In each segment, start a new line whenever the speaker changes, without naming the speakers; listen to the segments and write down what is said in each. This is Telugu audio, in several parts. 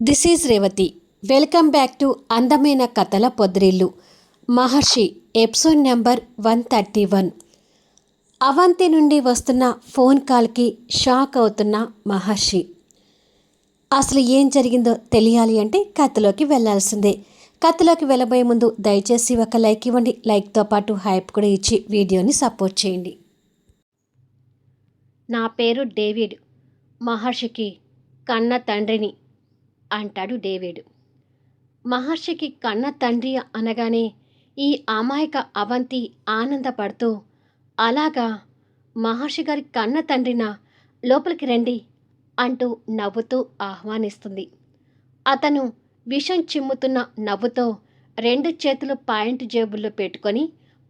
This is Revathi welcome back to అందమైన కథల పొద్రిల్లు Maharshi episode number one thirty one Avanti నుండి వస్తున్న ఫోన్ కాల్కి షాక్ అవుతున్న మహర్షి అసలు ఏం జరిగిందో తెలియాలి అంటే కథలోకి వెళ్ళాల్సిందే కథలోకి వెళ్ళబోయే ముందు దయచేసి ఒక లైక్ ఇవ్వండి లైక్తో పాటు హైప్ కూడా ఇచ్చి వీడియోని సపోర్ట్ చేయండి నా పేరు డేవిడ్ మహర్షికి కన్న తండ్రిని అంటాడు డేవిడ్. మహర్షికి కన్న తండ్రి అనగానే ఈ అమాయక అవంతి ఆనందపడుతూ అలాగా మహర్షి గారి కన్న తండ్రిన లోపలికి రండి అంటూ నవ్వుతూ ఆహ్వానిస్తుంది. అతను విషం చిమ్ముతున్న నవ్వుతో రెండు చేతులు పాయింట్ జేబుల్లో పెట్టుకొని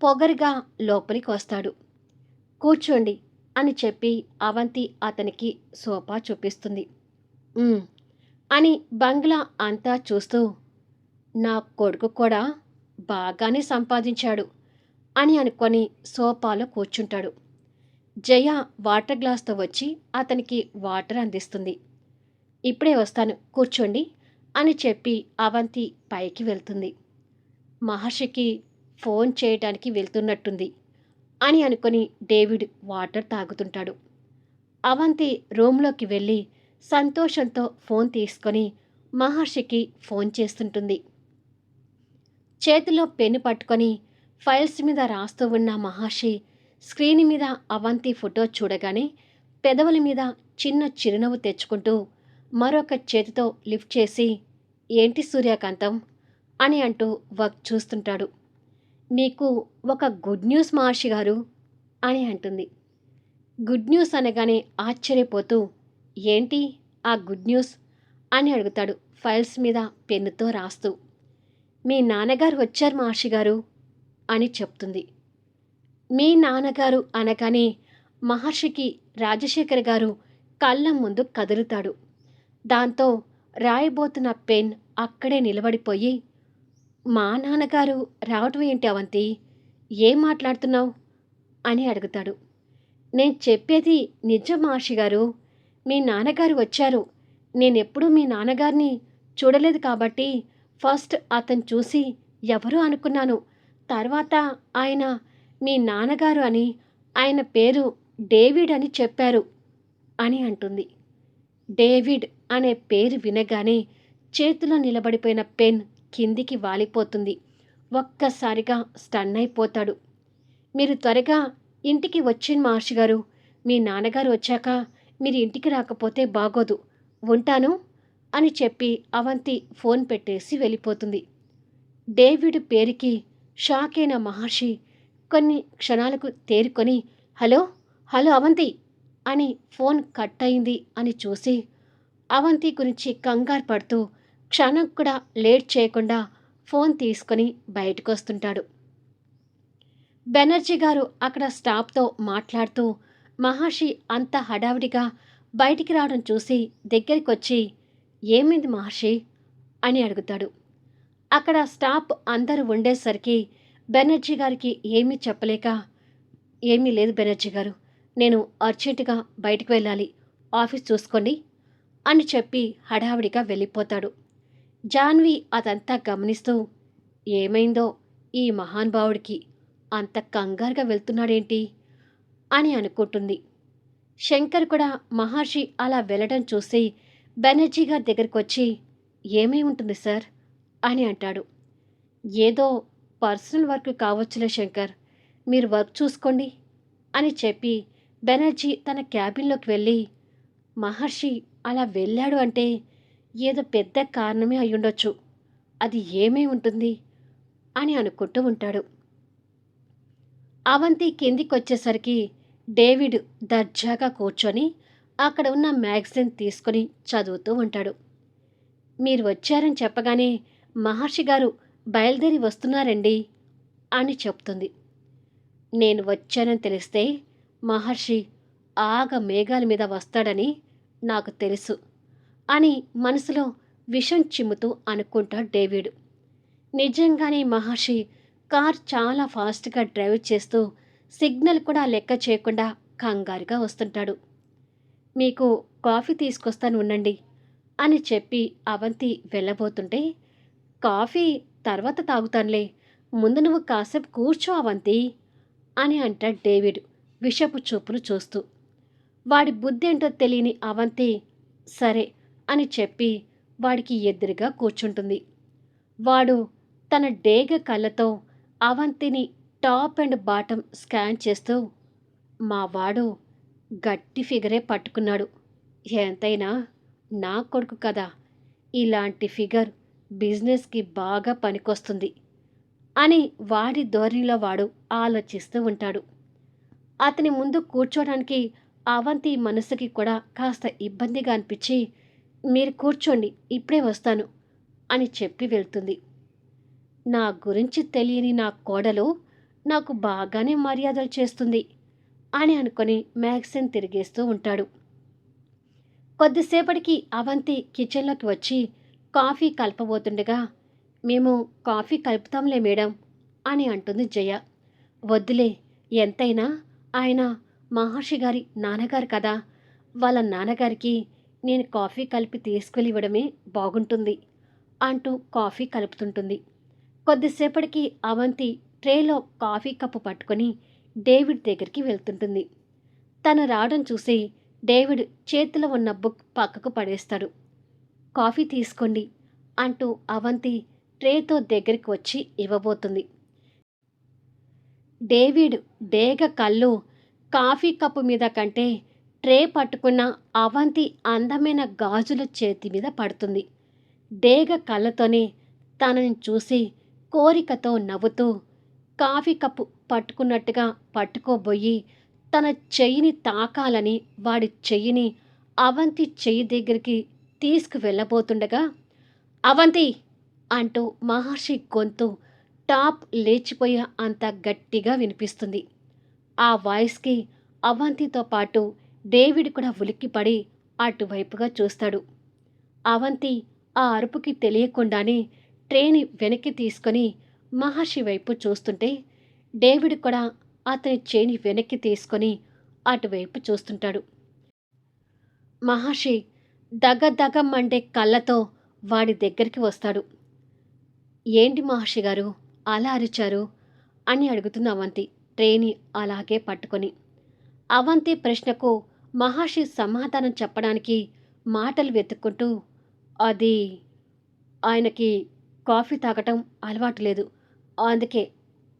పొగరుగా లోపలికి వస్తాడు. కూర్చోండి అని చెప్పి అవంతి అతనికి సోఫా చూపిస్తుంది. అని బంగ్లా అంతా చూస్తూ నా కొడుకు కూడా బాగానే సంపాదించాడు అని అనుకొని సోఫాలో కూర్చుంటాడు. జయ వాటర్ గ్లాస్తో వచ్చి అతనికి వాటర్ అందిస్తుంది. ఇప్పుడే వస్తాను కూర్చోండి అని చెప్పి అవంతి పైకి వెళ్తుంది. మహర్షికి ఫోన్ చేయడానికి వెళ్తున్నట్టుంది అని అనుకొని డేవిడ్ వాటర్ తాగుతుంటాడు. అవంతి రూమ్లోకి వెళ్ళి సంతోషంతో ఫోన్ తీసుకొని మహర్షికి ఫోన్ చేస్తుంటుంది. చేతిలో పెన్ను పట్టుకొని ఫైల్స్ మీద రాస్తూ ఉన్న మహర్షి స్క్రీన్ మీద అవంతి ఫోటో చూడగానే పెదవుల మీద చిన్న చిరునవ్వు తెచ్చుకుంటూ మరొక చేతితో లిఫ్ట్ చేసి ఏంటి సూర్యకాంతం? అని అంటూ వర్క్ చూస్తుంటాడు. నీకు ఒక గుడ్ న్యూస్ మహర్షి గారు? అని అంటుంది. గుడ్ న్యూస్ అనగానే ఆశ్చర్యపోతూ ఏంటి ఆ గుడ్ న్యూస్? అని అడుగుతాడు ఫైల్స్ మీద పెన్నుతో రాస్తూ. మీ నాన్నగారు వచ్చారు మహర్షి గారు అని చెప్తుంది. మీ నాన్నగారు అనగానే మహర్షికి రాజశేఖర్ గారు కళ్ళ ముందు కదులుతాడు. దాంతో రాయబోతున్న పెన్ అక్కడే నిలబడిపోయి మా నాన్నగారు రావటం ఏంటి అవంతి? ఏం మాట్లాడుతున్నావు? అని అడుగుతాడు. నేను చెప్పేది నిజం మహర్షి గారు. మీ నాన్నగారు వచ్చారు. నేనెప్పుడూ మీ నాన్నగారిని చూడలేదు కాబట్టి ఫస్ట్ అతను చూసి ఎవరు అనుకున్నాను. తర్వాత ఆయన మీ నాన్నగారు అని ఆయన పేరు డేవిడ్ అని చెప్పారు అని అంటుంది. డేవిడ్ అనే పేరు వినగానే చేతిలో నిలబడిపోయిన పెన్ కిందికి వాలిపోతుంది. ఒక్కసారిగా స్టన్ అయిపోతాడు. మీరు త్వరగా ఇంటికి వచ్చిన మహర్షి గారు. మీ నాన్నగారు వచ్చాక మీరు ఇంటికి రాకపోతే బాగోదు ఉంటాను అని చెప్పి అవంతి ఫోన్ పెట్టేసి వెళ్ళిపోతుంది. డేవిడ్ పేరుకి షాక్ అయిన మహర్షి కొన్ని క్షణాలకు తేరుకొని హలో హలో అవంతి అని ఫోన్ కట్ అయింది అని చూసి అవంతి గురించి కంగారు పడుతూ క్షణం కూడా లేట్ చేయకుండా ఫోన్ తీసుకొని బయటకు వస్తుంటాడు బెనర్జీ గారు అక్కడ స్టాఫ్తో మాట్లాడుతూ మహర్షి అంత హడావిడిగా బయటికి రావడం చూసి దగ్గరికి వచ్చి ఏమైంది మహర్షి? అని అడుగుతాడు. అక్కడ స్టాఫ్ అందరూ ఉండేసరికి బెనర్జీ గారికి ఏమీ చెప్పలేక ఏమీ లేదు బెనర్జీ గారు నేను అర్జెంటుగా బయటకు వెళ్ళాలి ఆఫీస్ చూసుకోండి అని చెప్పి హడావిడిగా వెళ్ళిపోతాడు. జాన్వి అదంతా గమనిస్తూ ఏమైందో ఈ మహానుభావుడికి అంత కంగారుగా వెళ్తున్నాడేంటి? అని అనుకుంటుంది. శంకర్ కూడా మహర్షి అలా వెళ్ళడం చూసి బెనర్జీ గారి దగ్గరికి వచ్చి ఏమై ఉంటుంది సార్? అని అంటాడు. ఏదో పర్సనల్ వర్క్ కావచ్చులే శంకర్ మీరు వర్క్ చూసుకోండి అని చెప్పి బెనర్జీ తన క్యాబిన్లోకి వెళ్ళి మహర్షి అలా వెళ్ళాడు అంటే ఏదో పెద్ద కారణమే అయ్యుండొచ్చు అది ఏమై ఉంటుంది? అని అనుకుంటూ ఉంటాడు. అవంతి కిందికి వచ్చేసరికి డేవిడ్ దర్జాగా కూర్చొని అక్కడ ఉన్న మ్యాగజైన్ తీసుకొని చదువుతూ ఉంటాడు. మీరు వచ్చారని చెప్పగానే మహర్షి గారు బయలుదేరి వస్తున్నారండి అని చెప్తుంది. నేను వచ్చానని తెలిస్తే మహర్షి ఆగ మేఘాల మీద వస్తాడని నాకు తెలుసు అని మనసులో విషం చిమ్ముతూ అనుకుంటాడు డేవిడ్. నిజంగానే మహర్షి కార్ చాలా ఫాస్ట్గా డ్రైవ్ చేస్తూ సిగ్నల్ కూడా లెక్క చేయకుండా కంగారుగా వస్తుంటాడు. మీకు కాఫీ తీసుకొస్తాను ఉండండి అని చెప్పి అవంతి వెళ్ళబోతుంటే కాఫీ తర్వాత తాగుతానులే ముందు నువ్వు కాసేపు కూర్చో అవంతి అని అంటాడు డేవిడ్ విషపు చూపులు చూస్తూ. వాడి బుద్ధి ఏంటో తెలియని అవంతి సరే అని చెప్పి వాడికి ఎదురుగా కూర్చుంటుంది. వాడు తన డేగ కళ్ళతో అవంతిని టాప్ అండ్ బాటమ్ స్కాన్ చేస్తూ మా వాడు గట్టి ఫిగరే పట్టుకున్నాడు. ఎంతైనా నా కొడుకు కదా ఇలాంటి ఫిగర్ బిజినెస్కి బాగా పనికొస్తుంది అని వాడి ధోరణిలో వాడు ఆలోచిస్తూ ఉంటాడు. అతని ముందు కూర్చోడానికి అవంతి మనసుకి కూడా కాస్త ఇబ్బందిగా అనిపించి మీరు కూర్చోండి ఇప్పుడే వస్తాను అని చెప్పి వెళ్తుంది. నా గురించి తెలియని నా కోడలు నాకు బాగానే మర్యాదలు చేస్తుంది అని అనుకొని మ్యాగ్సిన్ తిరిగేస్తూ ఉంటాడు. కొద్దిసేపటికి అవంతి కిచెన్లోకి వచ్చి కాఫీ కలపబోతుండగా మేము కాఫీ కలుపుతాంలే మేడం అని అంటుంది జయ. వద్దులే ఎంతైనా ఆయన మహర్షి గారి నాన్నగారు కదా వాళ్ళ నాన్నగారికి నేను కాఫీ కలిపి తీసుకెళ్ళివ్వడమే బాగుంటుంది అంటూ కాఫీ కలుపుతుంటుంది. కొద్దిసేపటికి అవంతి ట్రేలో కాఫీ కప్పు పట్టుకొని డేవిడ్ దగ్గరికి వెళ్తుంటుంది. తను రావడం చూసి డేవిడ్ చేతిలో ఉన్న బుక్ పక్కకు పడేస్తాడు. కాఫీ తీసుకోండి అంటూ అవంతి ట్రేతో దగ్గరికి వచ్చి ఇవ్వబోతుంది. డేవిడ్ డేగ కళ్ళు కాఫీ కప్పు మీద కంటే ట్రే పట్టుకున్న అవంతి అందమైన గాజుల చేతి మీద పడుతుంది. డేగ కళ్ళతోనే తనని చూసి కోరికతో నవ్వుతూ కాఫీ కప్పు పట్టుకున్నట్టుగా పట్టుకోబోయి తన చెయ్యిని తాకాలని వాడి చెయ్యిని అవంతి చెయ్యి దగ్గరికి తీసుకువెళ్ళబోతుండగా అవంతి! అంటూ మహర్షి గొంతు టాప్ లేచిపోయే అంత గట్టిగా వినిపిస్తుంది. ఆ వాయిస్కి అవంతితో పాటు డేవిడ్ కూడా ఉలిక్కిపడి అటువైపుగా చూస్తాడు. అవంతి ఆ అరుపుకి తెలియకుండానే ట్రేని వెనక్కి తీసుకొని మహర్షి వైపు చూస్తుంటే డేవిడ్ కూడా అతని చేని వెనక్కి తీసుకొని అటువైపు చూస్తుంటాడు. మహర్షి దగ దగ మండే కళ్ళతో వాడి దగ్గరికి వస్తాడు. ఏంటి మహర్షి గారు అలా అరిచారు? అని అడుగుతుంది అవంతి ట్రేని అలాగే పట్టుకొని. అవంతి ప్రశ్నకు మహర్షి సమాధానం చెప్పడానికి మాటలు వెతుక్కుంటూ అది ఆయనకి కాఫీ తాగటం అలవాటు లేదు. అందుకే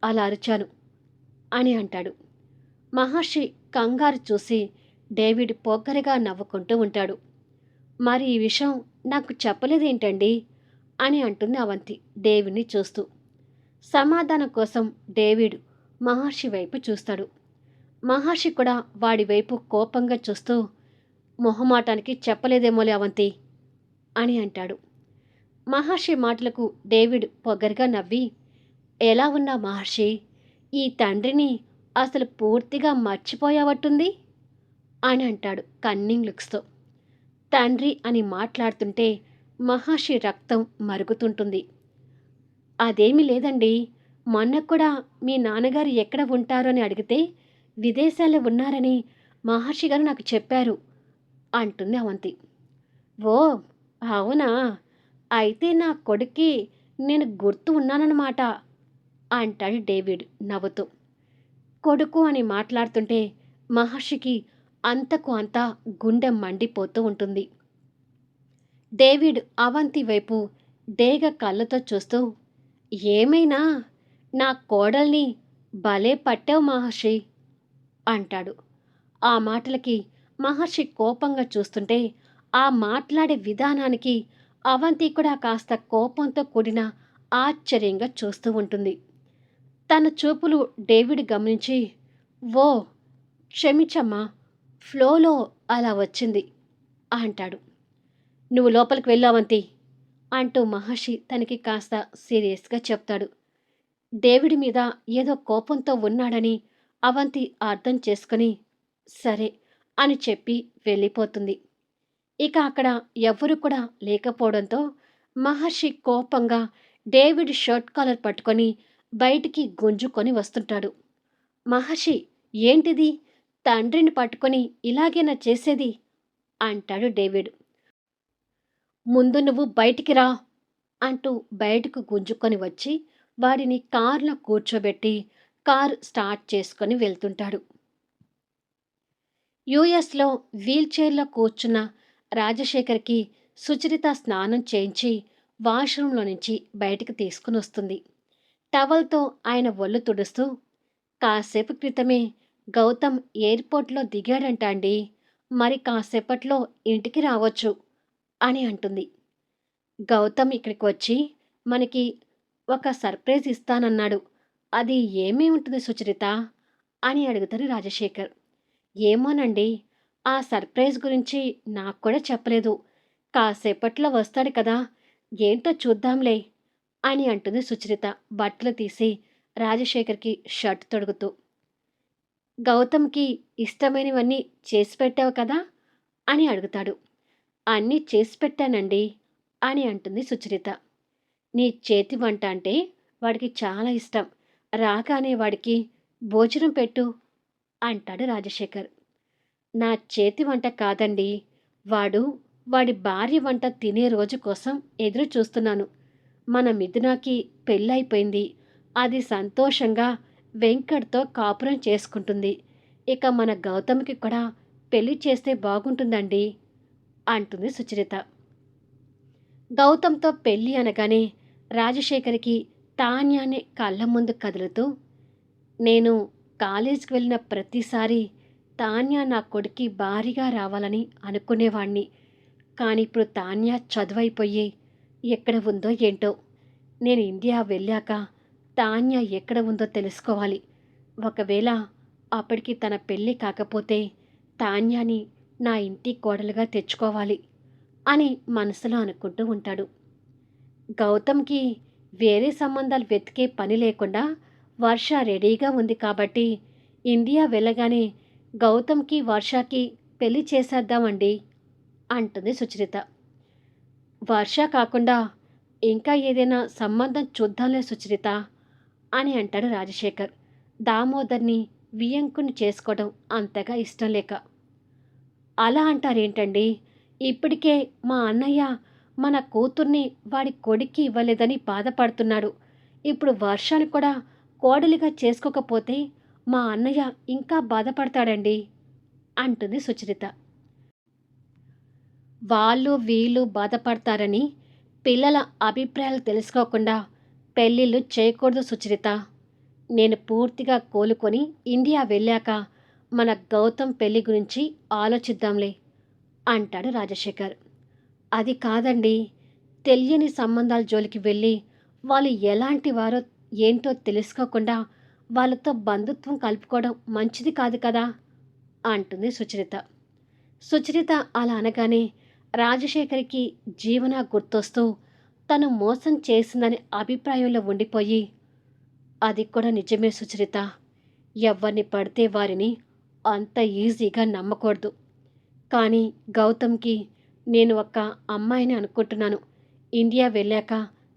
అలా అరిచాను అని అంటాడు. మహర్షి కంగారు చూసి డేవిడ్ పొగ్గరగా నవ్వుకుంటూ ఉంటాడు. మరి ఈ విషయం నాకు చెప్పలేదేంటండి? అని అంటుంది అవంతి డేవిడ్ని చూస్తూ. సమాధానం కోసం డేవిడ్ మహర్షి వైపు చూస్తాడు. మహర్షి కూడా వాడి వైపు కోపంగా చూస్తూ మొహమాటానికి చెప్పలేదేమోలే అవంతి అని అంటాడు. మహర్షి మాటలకు డేవిడ్ పొగ్గరగా నవ్వి ఎలా ఉన్నా మహర్షి ఈ తండ్రిని అసలు పూర్తిగా మర్చిపోయావట్టుంది? అని అంటాడు కన్నింగ్ లుక్స్తో. తండ్రి అని మాట్లాడుతుంటే మహర్షి రక్తం మరుగుతుంటుంది. అదేమీ లేదండి మొన్న కూడా మీ నాన్నగారు ఎక్కడ ఉంటారో అని అడిగితే విదేశాల్లో ఉన్నారని మహర్షి గారు నాకు చెప్పారు అంటుంది అవంతి. ఓ అవునా? అయితే నా కొడుక్కి నేను గుర్తు ఉన్నానన్నమాట. అంటాడు డేవిడ్ నవ్వుతూ. కొడుకు అని మాట్లాడుతుంటే మహర్షికి అంతకు అంతా గుండె మండిపోతూ ఉంటుంది. డేవిడ్ అవంతి వైపు డేగ కళ్ళతో చూస్తూ ఏమైనా? నా కోడల్ని భలే పట్టావు మహర్షి అంటాడు. ఆ మాటలకి మహర్షి కోపంగా చూస్తుంటే ఆ మాట్లాడే విధానానికి అవంతి కూడా కాస్త కోపంతో కూడిన ఆశ్చర్యంగా చూస్తూ ఉంటుంది. తన చూపులు డేవిడ్ గమనించి ఓ క్షమించమ్మా ఫ్లోలో అలా వచ్చింది అంటాడు. నువ్వు లోపలికి వెళ్ళావంతి అంటూ మహర్షి తనకి కాస్త సీరియస్గా చెప్తాడు. డేవిడ్ మీద ఏదో కోపంతో ఉన్నాడని అవంతి అర్థం చేసుకుని సరే అని చెప్పి వెళ్ళిపోతుంది. ఇక అక్కడ ఎవ్వరు కూడా లేకపోవడంతో మహర్షి కోపంగా డేవిడ్ షర్ట్ కాలర్ పట్టుకొని బయటికి గుంజుకొని వస్తుంటాడు. మహర్షి ఏంటిది? తండ్రిని పట్టుకొని ఇలాగేనా చేసేది? అంటాడు డేవిడ్. ముందు నువ్వు బయటికి రా అంటూ బయటకు గుంజుకొని వచ్చి వాడిని కారులో కూర్చోబెట్టి కారు స్టార్ట్ చేసుకొని వెళ్తుంటాడు. యుఎస్లో వీల్చైర్లో కూర్చున్న రాజశేఖర్కి సుచరిత స్నానం చేయించి వాష్రూంలో నుంచి బయటకు తీసుకుని వస్తుంది. టవల్తో ఆయన ఒళ్ళు తుడుస్తూ కాసేపు క్రితమే గౌతమ్ ఎయిర్పోర్ట్లో దిగాడంట అండి మరి కాసేపట్లో ఇంటికి రావచ్చు అని అంటుంది. గౌతమ్ ఇక్కడికి వచ్చి మనకి ఒక సర్ప్రైజ్ ఇస్తానన్నాడు. అది ఏమీ ఉంటుంది సుచరిత? అని అడుగుతారు రాజశేఖర్. ఏమోనండి ఆ సర్ప్రైజ్ గురించి నాకు కూడా చెప్పలేదు. కాసేపట్లో వస్తాడు కదా. ఏంటో చూద్దాంలే. అని అంటుంది సుచరిత బట్టలు తీసి రాజశేఖర్కి షర్ట్ తొడుగుతూ. గౌతమ్కి ఇష్టమైనవన్నీ చేసి పెట్టావు కదా? అని అడుగుతాడు. అన్నీ చేసి పెట్టానండి అని అంటుంది సుచరిత. నీ చేతి వంట అంటే వాడికి చాలా ఇష్టం. రాగానే వాడికి భోజనం పెట్టు అంటాడు రాజశేఖర్. నా చేతి వంట కాదండి. వాడు వాడి భార్య వంట తినే రోజు కోసం ఎదురు చూస్తున్నాను. మన మిథునాకి పెళ్ళైపోయింది అది సంతోషంగా వెంకట్తో కాపురం చేసుకుంటుంది. ఇక మన గౌతమ్కి కూడా పెళ్ళి చేస్తే బాగుంటుందండి అంటుంది సుచరిత. గౌతమ్తో పెళ్ళి అనగానే రాజశేఖర్కి తాన్యానే కళ్ళ ముందు కదులుతూ నేను కాలేజీకి వెళ్ళిన ప్రతిసారి తాన్యా నా కొడుక్కి భారీగా రావాలని అనుకునేవాణ్ణి. కానీ ఇప్పుడు తాన్య చదువైపోయి ఎక్కడ ఉందో ఏంటో. నేను ఇండియా వెళ్ళాక తాన్య ఎక్కడ ఉందో తెలుసుకోవాలి. ఒకవేళ అప్పటికి తన పెళ్ళి కాకపోతే తాన్యాని నా ఇంటి కోడలుగా తెచ్చుకోవాలి అని మనసులో అనుకుంటూ ఉంటాడు. గౌతమ్కి వేరే సంబంధాలు వెతికే పని లేకుండా వర్ష రెడీగా ఉంది కాబట్టి ఇండియా వెళ్ళగానే గౌతమ్కి వర్షకి పెళ్ళి చేసేద్దామండి అంటుంది సుచరిత. వర్ష కాకుండా ఇంకా ఏదైనా సంబంధం చూద్దాంలే సుచరిత అని అంటాడు రాజశేఖర్. దామోదర్ని వియంకుని చేసుకోవడం అంతగా ఇష్టం లేక. అలా అంటారేంటండి? ఇప్పటికే మా అన్నయ్య మన కూతుర్ని వాడి కొడుక్కి ఇవ్వలేదని బాధపడుతున్నాడు. ఇప్పుడు వర్షాన్ని కూడా కోడలిగా చేసుకోకపోతే మా అన్నయ్య ఇంకా బాధపడతాడండి అంటుంది సుచరిత. వాళ్ళు వీళ్ళు బాధపడతారని పిల్లల అభిప్రాయాలు తెలుసుకోకుండా పెళ్ళిళ్ళు చేయకూడదు సుచరిత. నేను పూర్తిగా కోలుకొని ఇండియా వెళ్ళాక మన గౌతమ్ పెళ్ళి గురించి ఆలోచిద్దాంలే అంటాడు రాజశేఖర్. అది కాదండి తెలియని సంబంధాల జోలికి వెళ్ళి వాళ్ళు ఎలాంటి వారో ఏంటో తెలుసుకోకుండా వాళ్ళతో బంధుత్వం కలుపుకోవడం మంచిది కాదు కదా అంటుంది సుచరిత. సుచరిత అలా అనగానే రాజశేఖర్కి జీవన గుర్తొస్తూ తను మోసం చేసిందని అభిప్రాయంలో ఉండిపోయి అది కూడా నిజమే సుచరిత. ఎవరిని పడితే వారిని అంత ఈజీగా నమ్మకూడదు. కానీ గౌతమ్కి నేను ఒక అమ్మాయిని అనుకుంటున్నాను. ఇండియా వెళ్ళాక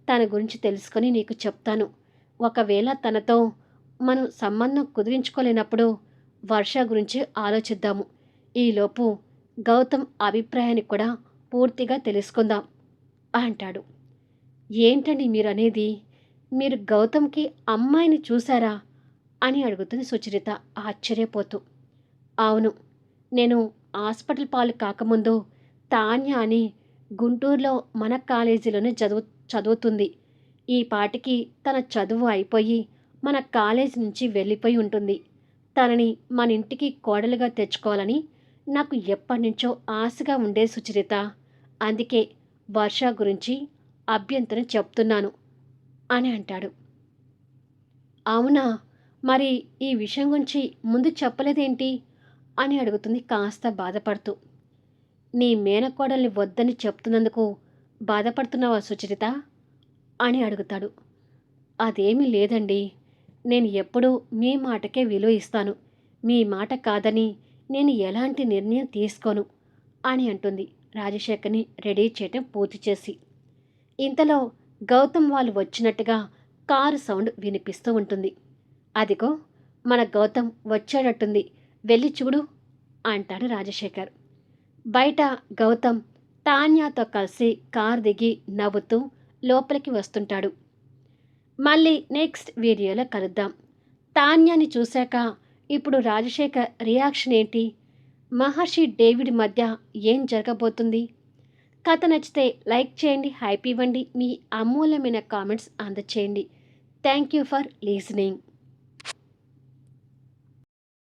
తన గురించి తెలుసుకొని నీకు చెప్తాను. ఒకవేళ తనతో మనం సంబంధం కుదిరించుకోలేనప్పుడు వర్ష గురించి ఆలోచిద్దాము. ఈలోపు గౌతమ్ అభిప్రాయాన్ని కూడా పూర్తిగా తెలుసుకుందాం అంటాడు. ఏంటండి మీరు అనేది మీరు గౌతమ్కి అమ్మాయిని చూసారా? అని అడుగుతుంది సుచరిత ఆశ్చర్యపోతూ. అవును నేను హాస్పిటల్ పాలు కాకముందు తాన్య అని గుంటూరులో మన కాలేజీలోనే చదువు చదువుతుంది. ఈ పాటికి తన చదువు అయిపోయి మన కాలేజీ నుంచి వెళ్ళిపోయి ఉంటుంది. తనని మన ఇంటికి కోడలుగా తెచ్చుకోవాలని నాకు ఎప్పటి నుంచో ఆశగా ఉండే సుచరిత. అందుకే వర్ష గురించి అభ్యంతరం చెప్తున్నాను అని అంటాడు. అవునా? మరి ఈ విషయం గురించి ముందు చెప్పలేదేంటి? అని అడుగుతుంది కాస్త బాధపడుతూ. నీ మేనకోడల్ని వద్దని చెప్తున్నందుకు బాధపడుతున్నావా సుచరిత? అని అడుగుతాడు. అదేమీ లేదండి. నేను ఎప్పుడూ మీ మాటకే విలువ ఇస్తాను. మీ మాట కాదని నేను ఎలాంటి నిర్ణయం తీసుకోను అని అంటుంది రాజశేఖర్ని రెడీ చేయటం పూర్తి చేసి. ఇంతలో గౌతమ్ వాళ్ళు వచ్చినట్టుగా కారు సౌండ్ వినిపిస్తూ ఉంటుంది. అదిగో మన గౌతమ్ వచ్చేటట్టుంది వెళ్ళి చూడు అంటాడు రాజశేఖర్. బయట గౌతమ్ తాన్యాతో కలిసి కారు దిగి నవ్వుతూ లోపలికి వస్తుంటాడు. మళ్ళీ నెక్స్ట్ వీడియోలో కలుద్దాం. తాన్యాని చూశాక ఇప్పుడు రాజశేఖర్ రియాక్షన్ ఏంటి? మహర్షి డేవిడ్ మధ్య ఏం జరగబోతుంది? కథ నచ్చితే లైక్ చేయండి హైప్ ఇవ్వండి మీ అమూల్యమైన comments అందచేయండి. Thank you for listening.